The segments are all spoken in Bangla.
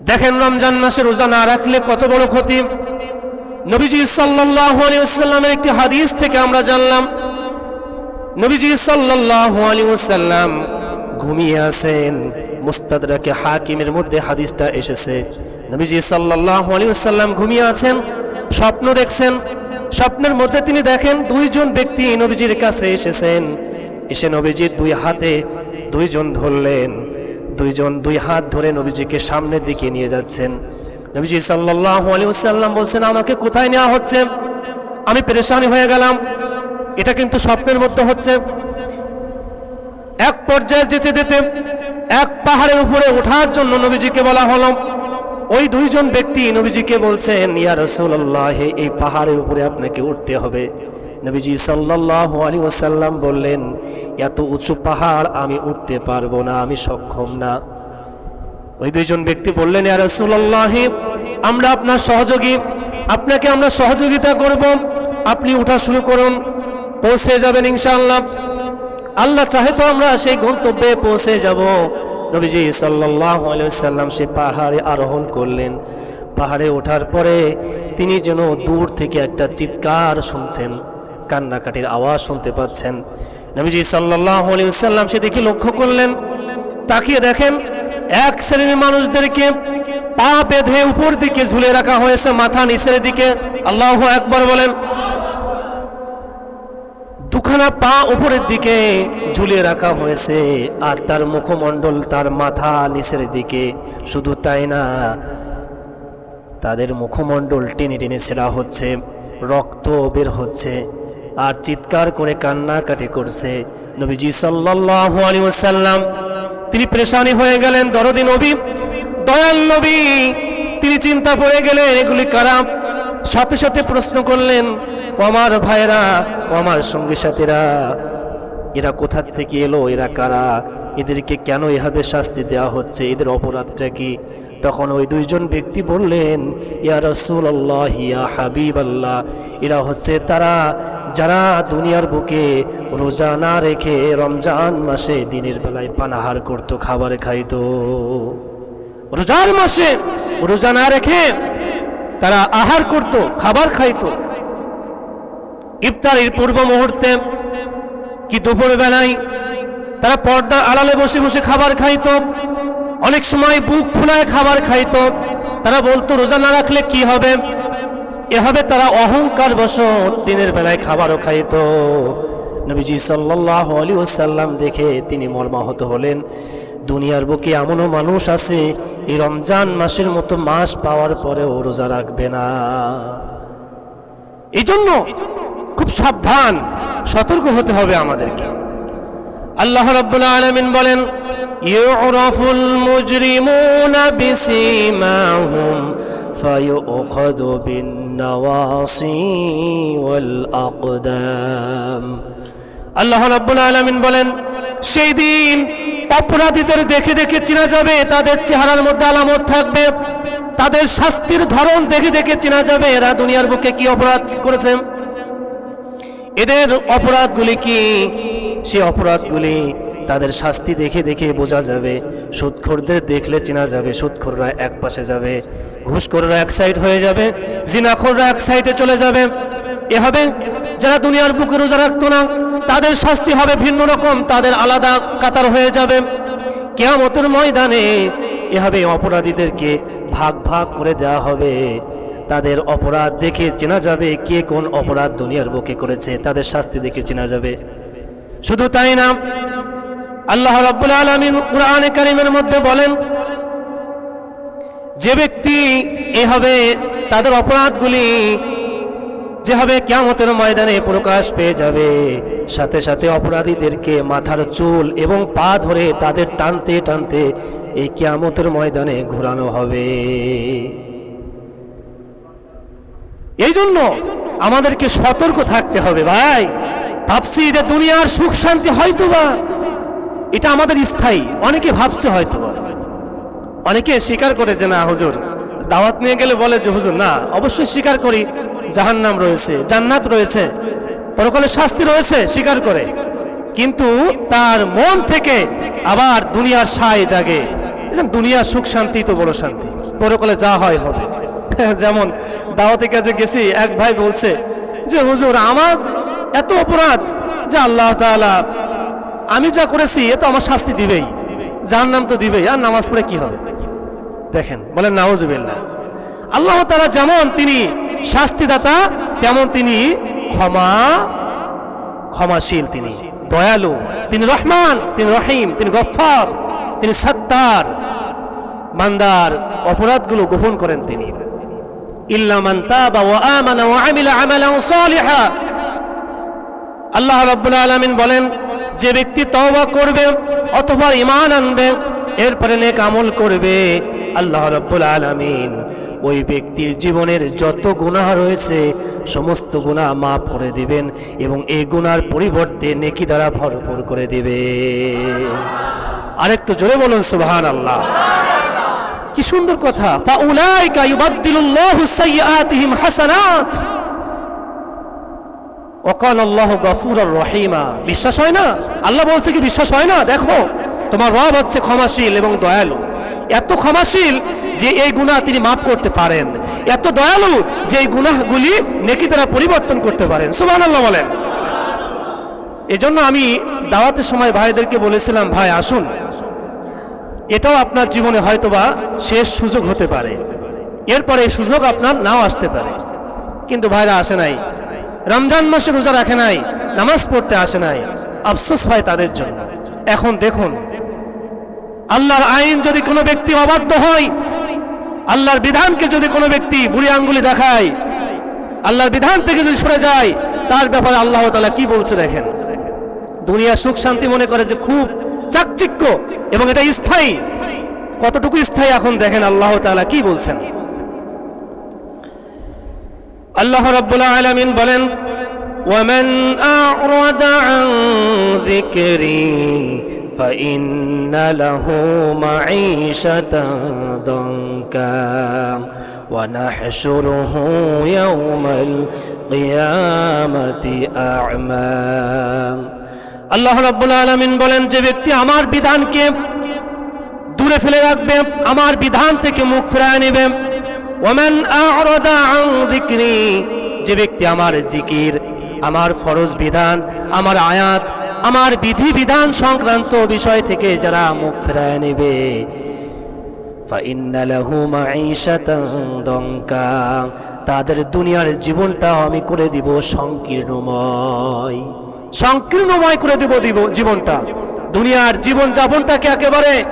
দেখেন রমজান মাসে রোজা না রাখলে কত বড় ক্ষতি? নবীজি সাল্লাল্লাহু আলাইহি ওয়াসাল্লামের একটি হাদিস থেকে আমরা জানলাম, নবীজি সাল্লাল্লাহু আলাইহি ওয়াসাল্লাম ঘুমিয়ে আছেন। মুস্তাদরাকে হাকিমের মধ্যে হাদিসটা এসেছে। নবীজি সাল্লাল্লাহু আলাইহি ওয়াসাল্লাম ঘুমিয়ে আছেন, স্বপ্ন দেখছেন। স্বপ্নের মধ্যে তিনি দেখেন দুইজন ব্যক্তি নবীজির কাছে এসেছেন। এসে নবীজির দুই হাতে দুইজন ধরলেন। দুইজন, দুই হাত ধরে নবীজিকে সামনের দিকে নিয়ে যাচ্ছেন। নবীজি সাল্লাল্লাহু আলাইহি ওয়াসাল্লাম বলছেন, আমাকে কোথায় নেওয়া হচ্ছে? আমি পেরেশানি হয়ে গেলাম। এটা কিন্তু স্বপ্নের মধ্যে হচ্ছে। এক পর্যায়ে যেতে যেতে এক পাহাড়ের উপরে ওঠার জন্য নবীজিকে বলা হলো। ওই দুইজন ব্যক্তি নবীজিকে বলছেন, ইয়া রাসূলুল্লাহ, এই পাহাড়ের উপরে আপনাকে উঠতে হবে। নবীজি সাল্লাল্লাহু আলাইহি ওয়াসাল্লাম বললেন, এত উঁচু পাহাড় আমি উঠতে পারব না, আমি সক্ষম না। ওই দুইজন ব্যক্তি বললেন, ইয়া রাসূলুল্লাহ, আমরা আপনার সহযোগী, আপনাকে আমরা সহযোগিতা করব। আপনি উঠা শুরু করুন, পৌঁছে যাবেন ইনশাআল্লাহ। আল্লাহ চাহে তো আমরা সেই গন্তব্যে পৌঁছে যাব। নবীজি সাল্লাল্লাহু আলাইহি ওয়াসাল্লাম সেই পাহাড়ে আরোহণ করলেন। পাহাড়ে ওঠার পরে তিনি যেন দূর থেকে একটা চিৎকার শুনছেন। কান্নাকাটির আওয়াজ শুনতে পাচ্ছেন। নবীজি সাল্লাল্লাহু আলাইহি ওয়াসাল্লাম সেদিকে লক্ষ্য করলেন? তাকিয়ে দেখেন, এক শ্রেণির মানুষদেরকে পা বেঁধে উপর দিকে ঝুলে রাখা হয়েছে, মাথা নিচের দিকে। আল্লাহ একবার বলেন, দুখানা পা উপরের দিকে ঝুলিয়ে রাখা হয়েছে, আর তার মুখমণ্ডল তার মাথা নিচের দিকে। শুধু তাই না তাদের মুখমণ্ডল টেনে টেনে ছেঁড়া হচ্ছে, রক্ত বের হচ্ছে আর চিৎকার করে কান্নাকাটি করছে নবীজি সাল্লাল্লাহু আলাইহি ওয়াসাল্লাম। তিনি পেরেশানি হয়ে গেলেন, দরদি নবী, দয়াল নবী। তিনি চিন্তা পড়ে গেলেন, এগুলি কারা? সাথে সাথে প্রশ্ন করলেন, আমার ভাইরা আমার সঙ্গী সাথীরা, এরা কোথার থেকে এলো? এরা কারা? এদেরকে কেন এভাবে শাস্তি দেওয়া হচ্ছে? এদের অপরাধটা কি? তখন ওই দুইজন ব্যক্তি বললেন, ইয়া রসুল আল্লাহ ইয়া হাবিব আল্লাহ এরা হচ্ছে তারা যারা দুনিয়ার বুকে রোজা না রেখে রমজান মাসে দিনের বেলায় পানাহার করত, খাবার খাইতো। রোজার মাসে রোজা না রেখে তারা আহার করত, খাবার খাইতো। ইফতারের পূর্ব মুহূর্তে কি দুপুর বেলায় তারা পর্দার আড়ালে বসে বসে খাবার খাইতো? অনেক সময় বুক ফুলায় খাবার খাইত। তারা বলতো, রোজা না রাখলে কি হবে? এভাবে তারা অহংকার বশ দিনের বেলায় খাবারও খাইত। নবীজি সাল্লাল্লাহু আলাইহি ওয়াসাল্লাম দেখে তিনি মর্মাহত হলেন। দুনিয়ার বুকে এমনও মানুষ আছে, এই রমজান মাসের মতো মাস পাওয়ার পরেও রোজা রাখবে না। এই জন্য খুব সাবধান, সতর্ক হতে হবে আমাদেরকে। আল্লাহ রাব্বুল আলামিন বলেন বিসীমাহুম ফায়ুখাযু বিন নাওয়াসি ওয়াল আকদাম আল্লাহ রাব্বুল আলামিন বলেন, সেই দিন অপরাধীদের দেখে দেখে চেনা যাবে, তাদের চেহারার মধ্যে আলামত থাকবে, তাদের শাস্তির ধরন দেখে দেখে চেনা যাবে, এরা দুনিয়ার বুকে কি অপরাধ করেছে? এদের অপরাধগুলি কি? সে অপরাধগুলি তাদের শাস্তি দেখে দেখে বোঝা যাবে সুদখোরদের দেখলে চেনা যাবে, সুৎখোররা এক পাশে যাবে, ঘুষখোররা এক সাইড হয়ে যাবে, জিনাখোররা এক সাইডে চলে যাবে। এভাবে যারা দুনিয়ার বুকে রোজা রাখতো না, তাদের শাস্তি হবে ভিন্ন রকম, তাদের আলাদা কাতার হয়ে যাবে। কেয়ামতের ময়দানে এভাবে অপরাধীদেরকে ভাগ ভাগ করে দেওয়া হবে। তাদের অপরাধ দেখে চেনা যাবে কে কোন অপরাধ দুনিয়ার বুকে করেছে, তাদের শাস্তি দেখে চেনা যাবে। শুধু তাই না আল্লাহ রাব্বুল আলামিন কোরআনে কারিমের মধ্যে বলেন, যে ব্যক্তি এভাবে তাদের অপরাধগুলি যেভাবে কেয়ামতের ময়দানে প্রকাশ পেয়ে যাবে, সাথে সাথে অপরাধীদেরকে মাথার চুল এবং পা ধরে তাদের টানতে টানতে এই কেয়ামতের ময়দানে ঘোরানো হবে। এই জন্য আমাদেরকে সতর্ক থাকতে হবে ভাই। ভাবছি যে দুনিয়ার সুখ শান্তি হয়তো বা এটা আমাদের স্থায়ী। অনেকে ভাবছে হয়তো। অনেকে স্বীকার করে যে, না, হুজুর, দাওয়াত নিয়ে গেলে বলে যে, হুজুর, না, অবশ্যই স্বীকার করি, জাহান্নাম রয়েছে, জান্নাত রয়েছে পরকালে শাস্তি রয়েছে, স্বীকার করে। কিন্তু তার মন থেকে আবার দুনিয়ার সায় জাগে। বুঝছেন দুনিয়া সুখ, শান্তি তো বড় শান্তি। পরকালে যা হয় হবে। যেমন দাওয়াতে কাজে গেছি, এক ভাই বলছে যে, হুজুর, আমার এত অপরাধ যে, আল্লাহ তাআলা আমি যা করেছি, এ তো আমার শাস্তি দিবেই। যার নাম তো দিবেই। আর নামাজ পড়ে কি হবে? দেখেন, বলেন, নাউজুবিল্লাহ। আল্লাহ তাআলা যেমন তিনি শাস্তিদাতা, তেমন তিনি ক্ষমা, ক্ষমাশীল তিনি। দয়ালু। তিনি রহমান, তিনি রহিম, তিনি গফার তিনি সত্তার। বান্দার অপরাধগুলো গোপন করেন তিনি। ইল্লা মান তাবা ওয়া আমানা ওয়া আমিলা আমালান সালিহা। আল্লাহ রাব্বুল আলামিন বলেন, যে ব্যক্তি তওবা করবে অথবা ঈমান আনবে, এরপরে নেক আমল করবে। আল্লাহ রাব্বুল আলামিন ওই ব্যক্তির জীবনের যত গুনাহ রয়েছে, সমস্ত গুনাহ মাফ করে দিবেন এবং এই গুনার পরিবর্তে নেকি দ্বারা ভরপুর করে দিবে আরেকটু জোরে বলুন, সুবহানাল্লাহ। কি সুন্দর কথা। ওকাল আল্লাহ গফুর রহিমা। বিশ্বাস হয় না? আল্লাহ বলছে কি বিশ্বাস হয় না? দেখো, তোমার রব হচ্ছে ক্ষমাশীল এবং দয়ালু। এত ক্ষমাশীল যে এই গুনাহ তিনি মাফ করতে পারেন। এত দয়ালু যে এই গুনাহগুলি নেকি তারা পরিবর্তন করতে পারেন। সুবহানাল্লাহ বলেন। এজন্য আমি দাওয়াতের সময় ভাইদেরকে বলেছিলাম, ভাই, আসুন। এটাও আপনার জীবনে হয়তোবা শেষ সুযোগ হতে পারে। এরপরে এই সুযোগ আপনার নাও আসতে পারে। কিন্তু ভাইরা আসে নাই। রমজান মাসে রোজা রাখে নাই, নামাজ পড়তে আসে নাই। আফসোস হয় তাদের জন্য। এখন দেখুন, আল্লাহর আইন যদি কোনো ব্যক্তি অবাধ্য হয়, আল্লাহর বিধানকে যদি কোনো ব্যক্তি বুড়ি আঙ্গুলি দেখায়, আল্লাহর বিধান থেকে যদি সরে যায়, তার ব্যাপারে আল্লাহ তাআলা কি বলছে দেখেন? দুনিয়া সুখ শান্তি মনে করে যে খুব চাকচিক্য এবং এটা স্থায়ী। কতটুকু স্থায়ী এখন দেখেন আল্লাহ তাআলা কি বলছেন? আল্লাহ রাব্বুল আলামিন বলেন ومن أعرض عن ذكري فإن له معيشة ضنكا ونحشره يوم القيامة أعمى আল্লাহ রাব্বুল আলামিন বলেন যে ব্যক্তি আমার বিধানকে দূরে ফেলে রাখবে আমার বিধান থেকে মুখ ফেরায় নেবে ওমান যে ব্যক্তি আমার জিকির, আমার ফরজ বিধান, আমার আয়াত, আমার বিধি বিধান সংক্রান্ত বিষয় থেকে যারা মুখ ফেরায় নেবে। তাদের দুনিয়ার জীবনটা আমি করে দিব সংকীর্ণময়। সংকীর্ণময় করে দিব দিব জীবনটা। দুনিয়ার জীবন যাপনটাকে একেবারে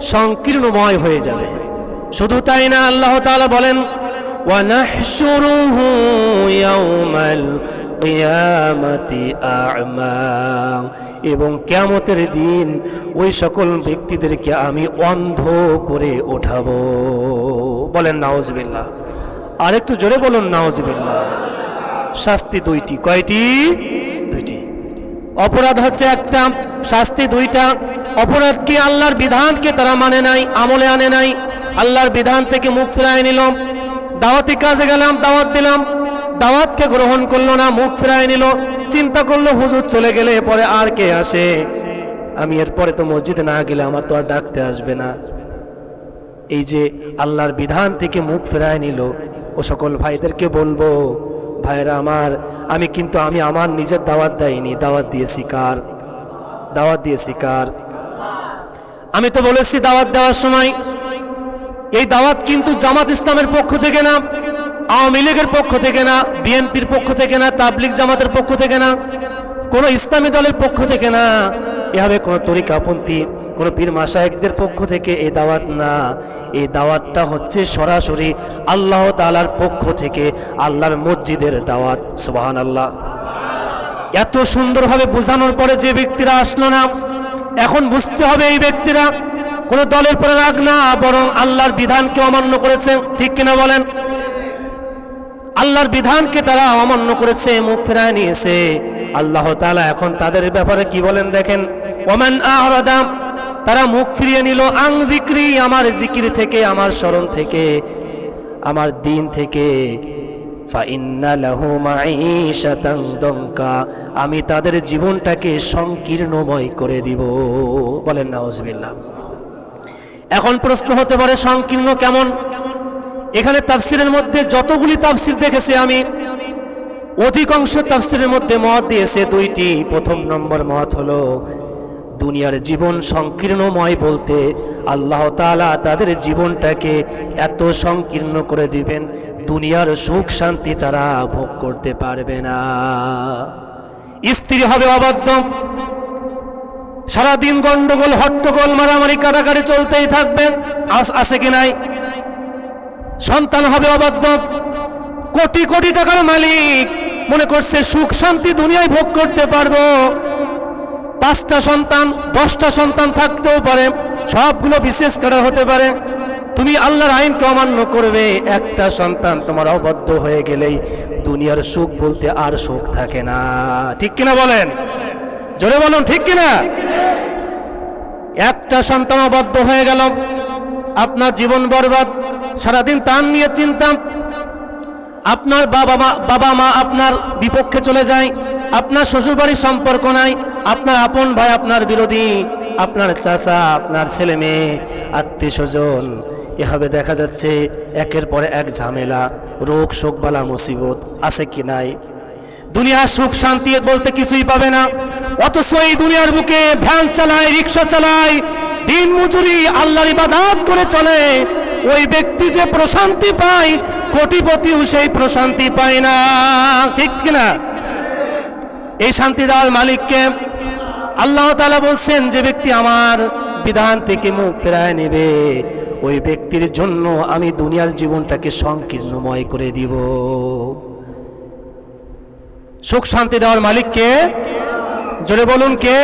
সংকীর্ণময় হয়ে যাবে। শুধু তাই না আল্লাহ তাআলা বলেন এবং কিয়ামতের দিন ওই সকল ব্যক্তিদেরকে আমি অন্ধ করে ওঠাবো। বলেন, নাউজুবিল্লাহ আরেকটু জোরে বলুন, নাউজুবিল্লাহ শাস্তি দুইটি, কয়টি? দুইটি। অপরাধ হচ্ছে একটা, শাস্তি দুইটা। অপরাধ কি আল্লাহর বিধানকে তারা মানে নাই, আমলে আনে নাই? আল্লাহর বিধান থেকে মুখ ফিরায় নিল। দাওয়াতি কাজে গেলাম, দাওয়াত দিলাম। দাওয়াতকে গ্রহণ করল না, মুখ ফিরায় নিল। চিন্তা করল, হুজুর চলে গেলে পরে আর কে আসে? আমি এরপরে তো মসজিদে না গেলে আমার তো আর ডাকতে আসবে না। এই যে আল্লাহর বিধান থেকে মুখ ফেরায় নিল, ও সকল ভাইদেরকে বলব ভাইরা আমার, আমি কিন্তু, আমি আমার নিজের দাওয়াত দেয়নি দাওয়াত দিয়েছি কার দাওয়াত দিয়েছি কার আমি তো বলেছি দাওয়াত দেওয়ার সময়, এই দাওয়াত কিন্তু জামাত ইসলামের পক্ষ থেকে না, আওয়ামী লীগের পক্ষ থেকে না, বিএনপির পক্ষ থেকে না, তাবলিগ জামাতের পক্ষ থেকে না, কোন ইসলামী দলের পক্ষ থেকে না, এভাবে কোন তরিকাপন্থী কোন পীর মাসায়েকদের পক্ষ থেকে এই দাওয়াত না। এই দাওয়াতটা হচ্ছে সরাসরি আল্লাহ তালার পক্ষ থেকে আল্লাহর মসজিদের দাওয়াত সুবহান আল্লাহ এত সুন্দরভাবে বোঝানোর পরে যে ব্যক্তিরা আসলো না, এখন বুঝতে হবে এই ব্যক্তিরা কোন দলের পরে রাগ না, বরং আল্লাহর বিধানকে অমান্য করেছে। ঠিক কিনা বলেন? আল্লাহর বিধানকে তারা অমান্য করেছে, মুখ ফেরায় নিয়েছে। আল্লাহ তাআলা এখন তাদের ব্যাপারে কি বলেন দেখেন? ওমান আহরাদা তারা মুখ ফিরিয়ে নিল, আং জিক্রি, আমার জিকির থেকে, আমার স্মরণ থেকে, আমার দিন থেকে। আমি তাদের জীবনটাকে সংকীর্ণময় করে দিব। বলেন, নাউজুবিল্লাহ। এখন প্রশ্ন হতে পারে, সংকীর্ণ কেমন? এখানে তাফসিরের মধ্যে যতগুলি তাফসির দেখেছি আমি, অধিকাংশ তাফসিরের মধ্যে মত দিয়েছে দুইটি। প্রথম নম্বর মত হলো দুনিয়ার জীবন সংকীর্ণময় বলতে আল্লাহ তাআলা তাদের জীবনটাকে এত সংকীর্ণ করে দিবেন, দুনিয়ার সুখ শান্তি তারা ভোগ করতে পারবে না। স্ত্রী হবে অবাধ্য। সারাদিন গন্ডগোল, হট্টগোল, মারামারি, কাটাকাটি চলতেই থাকবে আছে কি নাই? সন্তান হবে অবাধ্য। কোটি কোটি টাকার মালিক মনে করছে সুখ শান্তি দুনিয়ায় ভোগ করতে পারব। পাঁচটা সন্তান, দশটা সন্তান থাকতেও পারে, সবগুলো বিশেষ করে হতে পারে। তুমি আল্লাহর আইনকে অমান্য করবে, একটা সন্তান তোমার অবদ্ধ হয়ে গেলেই দুনিয়ার সুখ বলতে আর সুখ থাকে না। ঠিক কিনা বলেন? জোরে বলুন, ঠিক কিনা? একটা সন্তান অবদ্ধ হয়ে গেল, আপনার জীবন বরবাদ, সারাদিন তার নিয়ে চিন্তা, আপনার বাবা মা বাবা মা আপনার বিপক্ষে চলে যায়, আপনার শ্বশুরবাড়ির সম্পর্ক নাই আপনার আপন ভাই, আপনার বিরোধী, আপনার চাচা, আপনার ছেলে মেয়ে, আত্মীয় স্বজন, এভাবে দেখা যাচ্ছে একের পরে এক ঝামেলা, রোগ, শোক, বালা, মুসিবত আছে কি নাই? দুনিয়ার সুখ, শান্তি বলতে কিছুই পাবে না। অথচ এই দুনিয়ার বুকে ভ্যান চালায়, রিক্সা চালায়, দিন মজুরি, আল্লাহর ইবাদত করে চলে। ওই ব্যক্তি যে প্রশান্তি পায়, কোটিপতিও সেই প্রশান্তি পায় না। ঠিক কিনা? এই শান্তি দেওয়ার মালিককে আল্লাহ তাআলা বলছেন, যে ব্যক্তি আমার বিধান থেকে মুখ ফেরায় নেবে, ওই ব্যক্তির জন্য আমি দুনিয়ার জীবনটাকে সংকীর্ণময় করে দিব। সুখ শান্তি দেওয়ার মালিককে জোরে বলুন কে?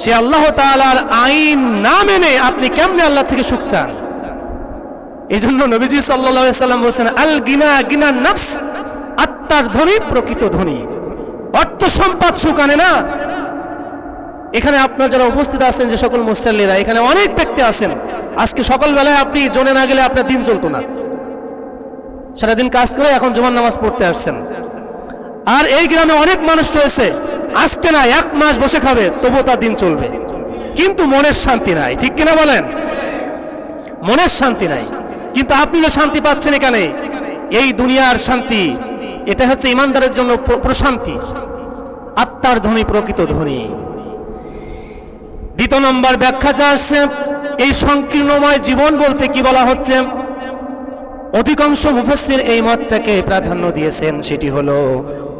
সে আল্লাহ তাআলার আইন না মেনে আপনি কেমনে আল্লাহ থেকে সুখ চান? এই জন্য নবীজি আলাইহি সাল্লাম বলেছেন, আল গিনা গিনা নফস, আত্মার ধনী প্রকৃত ধনী অর্থ সম্পদ আনে না। এখানে আপনার যারা উপস্থিত আছেন, যে সকল মুসল্লিরা, এখানে অনেক ব্যক্তি আছেন। আজকে সকালবেলায় আপনি জোনে না গেলে আপনার দিন চলতো না। সারাদিন কাজ করে এখন জুমার নামাজ পড়তে আসছেন। আর এই গ্রামে অনেক মানুষ রয়েছে। আজকে না, এক মাস বসে খাবে, তবুও তার দিন চলবে। কিন্তু মনের শান্তি নাই, ঠিক কিনা বলেন? মনের শান্তি নাই। কিন্তু আপনি যে শান্তি পাচ্ছেন এখানে, এই দুনিয়ার শান্তি এটা হচ্ছে ইমানদারের জন্য প্রশান্তি, আত্মার ধনী প্রকৃত ধনী। দ্বিতীয় নম্বর ব্যাখ্যা যা আসছে, এই সংকীর্ণময় জীবন বলতে কি বলা হচ্ছে? অধিকাংশ মুফাসসির এই মতটাকে প্রাধান্য দিয়েছেন, সেটি হলো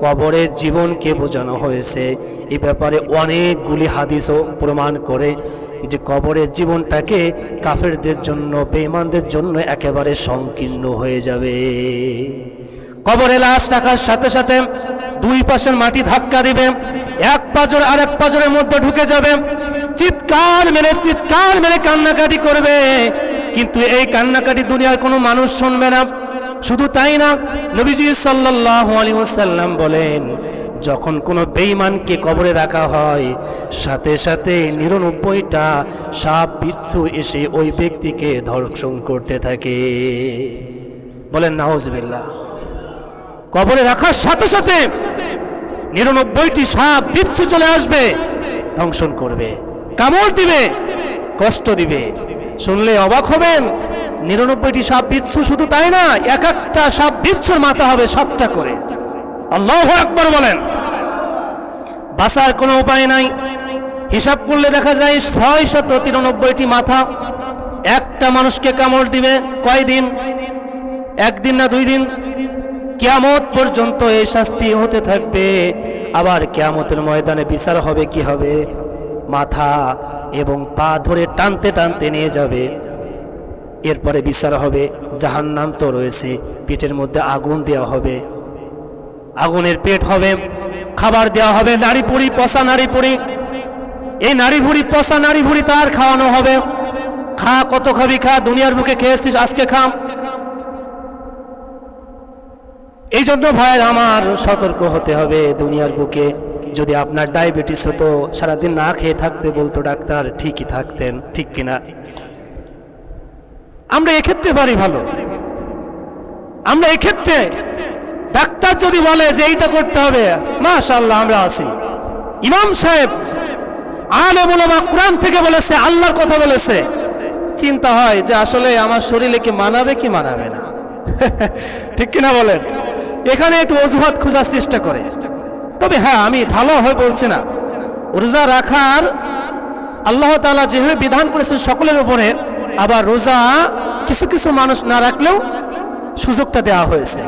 কবরের জীবনকে বোঝানো হয়েছে। এই ব্যাপারে অনেকগুলি হাদিসও প্রমাণ করে যে কবরের জীবনটাকে কাফেরদের জন্য, বেঈমানদের জন্য একেবারে সংকীর্ণ হয়ে যাবে। কবরে লাশ রাখার সাথে সাথে দুই পাশের মাটি ধাক্কা দিবে, এক পাজর আর এক পাজরের মধ্যে ঢুকে যাবে। চিৎকার মেরে চিৎকার মেরে কান্নাকাটি করবে। কিন্তু এই কান্নাকাটি দুনিয়ার কোনো মানুষ শুনবে না। শুধু তাই না, নবীজি সাল্লাল্লাহু আলাইহি ওয়াসাল্লাম বলেন, যখন কোনো বেঈমানকে কবরে রাখা হয়, সাথে সাথে নিরানব্বইটা সাপ বিচ্ছু এসে ওই ব্যক্তিকে ধর্ষণ করতে থাকে। বলেন, নাউজুবিল্লাহ। কবরে রাখার সাথে সাথে নিরানব্বইটি সাপ বিচ্ছু চলে আসবে, ধ্বংসন করবে। কামড় দিবে, কষ্ট দিবে। শুনলে অবাক হবেন, নিরানব্বইটি সাপ বিচ্ছু শুধু তাই না, এক একটা সাপ বিচ্ছুর মাথা হবে সাতটা করে। আল্লাহ একবার বলেন। বাঁচার কোনো উপায় নাই। হিসাব করলে দেখা যায় ছয় শত তিরানব্বইটি মাথা, একটা মানুষকে কামড় দিবে কয়দিন? একদিন না দুই দিন? কিয়ামত পর্যন্ত এই শাস্তি হতে থাকবে। আবার কিয়ামতের ময়দানে বিচার হবে কি হবে? মাথা এবং পা ধরে টানতে টানতে নিয়ে যাবে। এরপরে বিচার হবে। জাহান্নাম তো রয়েছে। পেটের মধ্যে আগুন দেওয়া হবে। আগুনের পেট হবে। খাবার দেওয়া হবে। নারী পুরি পচা নারী পুরি এই নারী ভুড়ি পচা নারী ভুড়ি তার খাওয়ানো হবে। খা, কত খাবি খা, দুনিয়ার বুকে খেয়েছিস, আজকে খা। এই জন্য ভাইয়ের আমার সতর্ক হতে হবে দুনিয়ার বুকে। যদি আপনার ডায়াবেটিস হতো, সারাদিন না খেয়ে থাকতে বলতো ডাক্তার, ঠিকই থাকতেন, ঠিক কিনা? আমরা এক্ষেত্রে পারি ভালো। আমরা এক্ষেত্রে ডাক্তার যদি বলে যে এইটা করতে হবে মাশাল্লাহ আমরা আছি। ইমাম সাহেব আলে বলমা কোরআন থেকে বলেছে, আল্লাহর কথা বলেছে। চিন্তা হয় যে আসলে আমার শরীরে কি মানাবে কি মানাবে না। ঠিক কিনা বলেন? এখানে একটু অজুহাত খোঁজার চেষ্টা করে। তবে হ্যাঁ আমি ভালো হয়ে বলছি না। রোজা রাখার আল্লাহ তালা যেভাবে বিধান করেছেন সকলের উপরে, আবার রোজা কিছু কিছু মানুষ না রাখলেও সুযোগটা দেওয়া হয়েছে।